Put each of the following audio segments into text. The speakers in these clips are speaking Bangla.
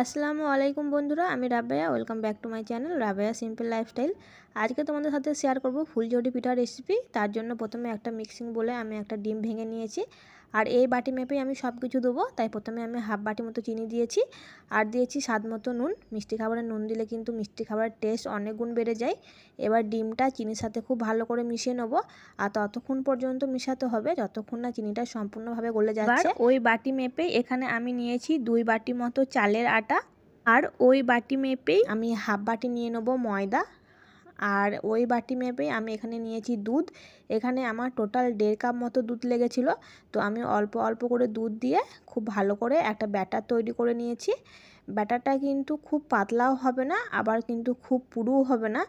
আসসালামু আলাইকুম বন্ধুরা, আমি Rabeya welcome back to my channel Rabeya simple lifestyle আজকে তোমাদের সাথে শেয়ার করব ফুলঝড়ি পিঠার রেসিপি তার জন্য প্রথমে একটা মিক্সিং বলে আমি একটা ডিম ভেঙে নিয়েছি। আর এই বাটি মেপেই আমি সব কিছু দেবো। তাই প্রথমে আমি হাফ বাটি মতো চিনি দিয়েছি। আর দিয়েছি স্বাদ মতো নুন। মিষ্টি খাবারের নুন দিলে কিন্তু মিষ্টি খাবারের টেস্ট অনেক গুণ বেড়ে যায়। এবার ডিমটা চিনির সাথে খুব ভালো করে মিশিয়ে নেব। আর ততক্ষণ পর্যন্ত মিশাতে হবে যতক্ষণ না চিনিটা সম্পূর্ণভাবে গলে যাচ্ছে। ওই বাটি মেপে এখানে আমি নিয়েছি দুই বাটি মতো চালের আটা। আর ওই বাটি মেপেই আমি হাফ বাটি নিয়ে নেব ময়দা। আর ওই বাটি মেপেই আমি এখানে নিয়েছি দুধ। এখানে আমার টোটাল দেড় কাপ মতো দুধ লেগেছিল। তো আমি অল্প অল্প করে দুধ দিয়ে খুব ভালো করে একটা ব্যাটার তৈরি করে নিয়েছি। ব্যাটারটা কিন্তু খুব পাতলাও হবে না, আবার কিন্তু খুব পুরুও হবে না।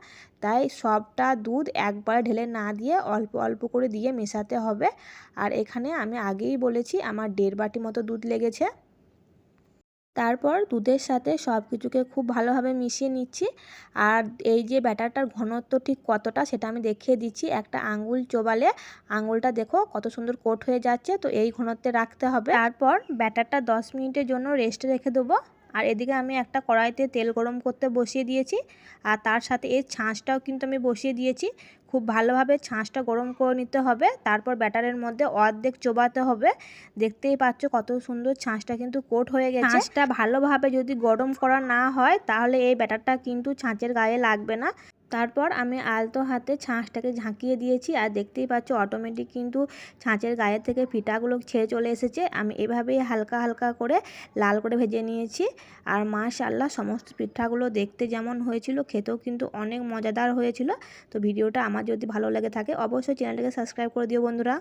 তাই সবটা দুধ একবার ঢেলে না দিয়ে অল্প অল্প করে দিয়ে মেশাতে হবে। আর এখানে আমি আগেই বলেছি, আমার দেড় বাটি মতো দুধ লেগেছে। তারপর দুধের সাথে সব কিছুকে খুব ভালোভাবে মিশিয়ে নিচ্ছি। আর এই যে ব্যাটারটার ঘনত্ব ঠিক কতটা সেটা আমি দেখিয়ে দিচ্ছি একটা আঙ্গুল চোবালে। আঙুলটা দেখো কত সুন্দর কোট হয়ে যাচ্ছে, তো এই ঘনত্বে রাখতে হবে। তারপর ব্যাটারটা দশ মিনিটের জন্য রেস্টে রেখে দেবো। আর এদিকে আমি একটা কড়াইতে তেল গরম করতে বসিয়ে দিয়েছি। আর তার সাথে এর ছাঁচটাও কিন্তু আমি বসিয়ে দিয়েছি। খুব ভালোভাবে ছাঁচটা গরম করে নিতে হবে। তারপর ব্যাটারের মধ্যে অর্ধেক চোবাতে হবে। দেখতেই পাচ্ছ কত সুন্দর ছাঁচটা কিন্তু কোট হয়ে গেছে। ছাঁচটা ভালোভাবে যদি গরম করা না হয়, তাহলে এই ব্যাটারটা কিন্তু ছাঁচের গায়ে লাগবে না। তারপর আমি আলতো হাতে ছাঁচটাকে ঝাঁকিয়ে দিয়েছি আর দেখতেই পাচ্ছ অটোমেটিক কিন্তু ছাঁচের গায়ে থেকে ফিটাগুলো ছেড়ে চলে এসেছে। আমি এভাবেই হালকা হালকা করে লাল করে ভেজে নিয়েছি আর মাশাল্লাহ সমস্ত পিঠাগুলো দেখতে যেমন হয়েছিল, খেতেও কিন্তু অনেক মজাদার হয়েছিল। তো ভিডিওটা আমার যদি ভালো লেগে থাকে, অবশ্যই চ্যানেলটাকে সাবস্ক্রাইব করে দিও বন্ধুরা।